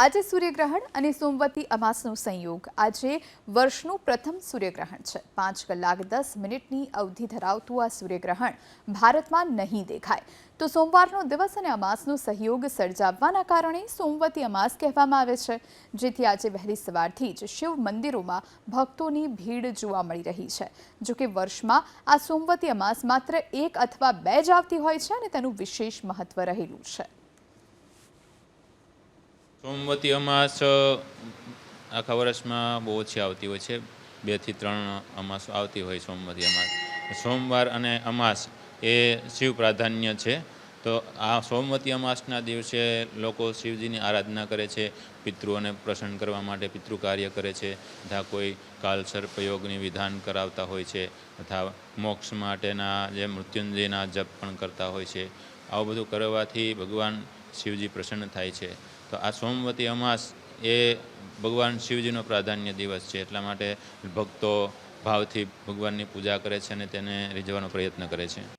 આજે સૂર્યગ્રહણ અને સોમવતી અમાસનો સંયોગ. આજે વર્ષનું પ્રથમ સૂર્યગ્રહણ છે. પાંચ કલાક દસ મિનિટની અવધિ ધરાવતું આ સૂર્યગ્રહણ ભારતમાં નહીં દેખાય. તો સોમવારનો દિવસ અને અમાસનો સહયોગ સર્જાવવાના કારણે સોમવતી અમાસ કહેવામાં આવે છે. જેથી આજે વહેલી સવારથી જ શિવ મંદિરોમાં ભક્તોની ભીડ જોવા મળી રહી છે. જોકે વર્ષમાં આ સોમવતી અમાસ માત્ર એક અથવા બે જ આવતી હોય છે અને તેનું વિશેષ મહત્વ રહેલું છે. સોમવતી અમાસ આખા વર્ષમાં બહુ ઓછી આવતી હોય છે. બેથી ત્રણ અમાસ આવતી હોય સોમવતી અમાસ. સોમવાર અને અમાસ એ શિવ પ્રાધાન્ય છે. તો આ સોમવતી અમાસના દિવસે લોકો શિવજીની આરાધના કરે છે, પિતૃઓને પ્રસન્ન કરવા માટે પિતૃ કાર્ય કરે છે, તથા કોઈ કાલ સર્પયોગની વિધાન કરાવતા હોય છે, તથા મોક્ષ માટેના જે મૃત્યુંજયના જપ પણ કરતા હોય છે. આવું બધું કરવાથી ભગવાન શિવજી પ્રસન્ન થાય છે. તો આ સોમવતી અમાસ એ ભગવાન શિવજીનો પ્રાધાન્ય દિવસ છે. એટલા માટે ભક્તો ભાવથી ભગવાનની પૂજા કરે છે અને તેને રીઝવાનો પ્રયત્ન કરે છે.